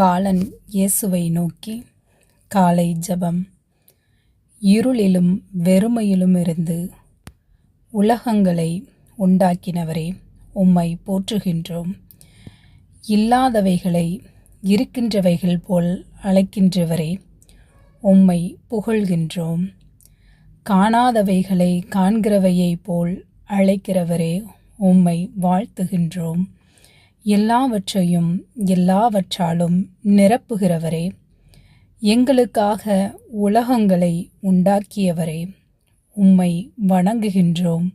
பாலன் இயேசுவை நோக்கி காலை ஜெபம். இருளிலும் வெறுமையிலும் இருந்து உலகங்களை உண்டாக்கினவரே உம்மை போற்றுகின்றோம். இல்லாதவைகளை இருக்கின்றவைகள் போல் அழைக்கின்றவரே உம்மை புகழ்கின்றோம். காணாதவைகளை காண்கிறவையைப் போல் அழைக்கிறவரே உம்மை வாழ்த்துகின்றோம். எல்லாவற்றையும் எல்லாவற்றாலும் நிரப்புகிறவரே எங்களுக்காக உலகங்களை உண்டாக்கியவரே உம்மை வணங்குகின்றோம்.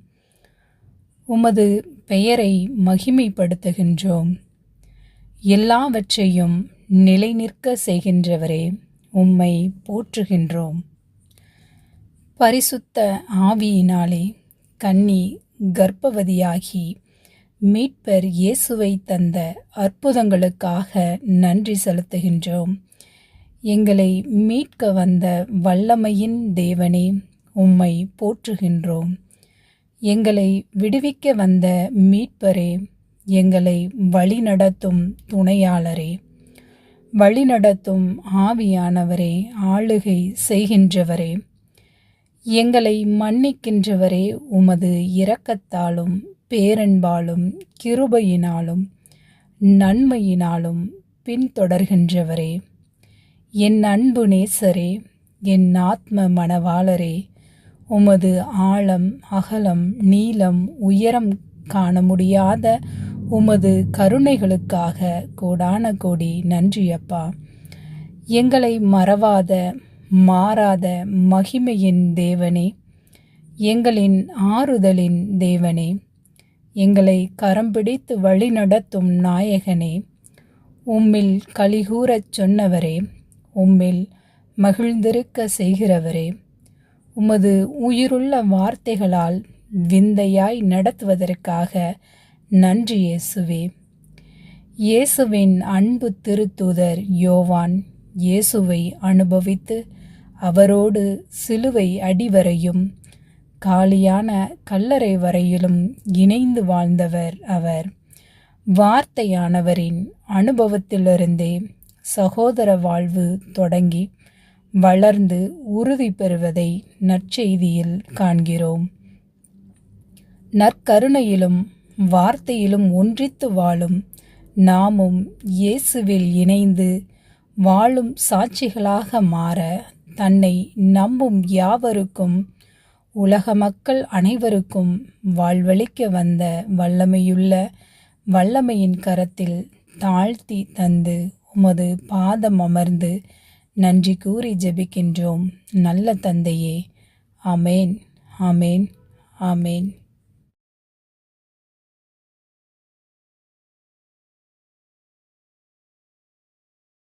உமது பெயரை மகிமைப்படுத்துகின்றோம். எல்லாவற்றையும் நிலைநிற்க செய்கின்றவரே உம்மை போற்றுகின்றோம். பரிசுத்த ஆவியினாலே கன்னி கர்ப்பவதியாகி மீட்பர் இயேசுவை தந்த அற்புதங்களுக்காக நன்றி செலுத்துகின்றோம். எங்களை மீட்க வந்த வல்லமையின் தேவனே உம்மை போற்றுகின்றோம். எங்களை விடுவிக்க வந்த மீட்பரே எங்களை வழிநடத்தும் துணையாளரே. வழிநடத்தும் ஆவியானவரே ஆளுகை செய்கின்றவரே. எங்களை மன்னிக்கின்றவரே உமது இரக்கத்தாலும் பேரன்பாலும் கிருபையினாலும் நன்மையினாலும் பின்தொடர்கின்றவரே. என் அன்பு நேசரே என் ஆத்ம மணவாளரே உமது ஆழம் அகலம் நீளம் உயரம் காண முடியாத உமது கருணைகளுக்காக கோடான கோடி நன்றியப்பா. எங்களை மறவாத மாறாத மகிமையின் தேவனே எங்களின் ஆறுதலின் தேவனே எங்களை கரம் பிடித்து வழிநடத்தும் நாயகனே உம்மில் கலிகூறச் சொன்னவரே உம்மில் மகிழ்ந்திருக்க செய்கிறவரே உமது உயிருள்ள வார்த்தைகளால் விந்தையாய் நடத்துவதற்காக நன்றி இயேசுவே. இயேசுவின் அன்பு திருத்தூதர் யோவான். இயேசுவை அனுபவித்து அவரோடு சிலுவை அடிவரையும் காலியான கல்லறை வரையிலும் இணைந்து வாழ்ந்தவர் அவர். வார்த்தையானவரின் அனுபவத்திலிருந்தே சகோதர வாழ்வு தொடங்கி வளர்ந்து உறுதி பெறுவதை நற்செய்தியில் காண்கிறோம். நற்கருணையிலும் வார்த்தையிலும் ஒன்றித்து வாழும் நாமும் இயேசுவில் இணைந்து வாழும் சாட்சிகளாக மாற தன்னை நம்பும் யாவருக்கும் உலக மக்கள் அனைவருக்கும் வாழ்வளிக்க வந்த வல்லமையுள்ள வல்லமையின் கரத்தில் தாழ்த்தி தந்து உமது பாதம் அமர்ந்து நன்றி கூறி ஜெபிக்கின்றோம். நல்ல தந்தையே. அமேன் அமேன் அமேன்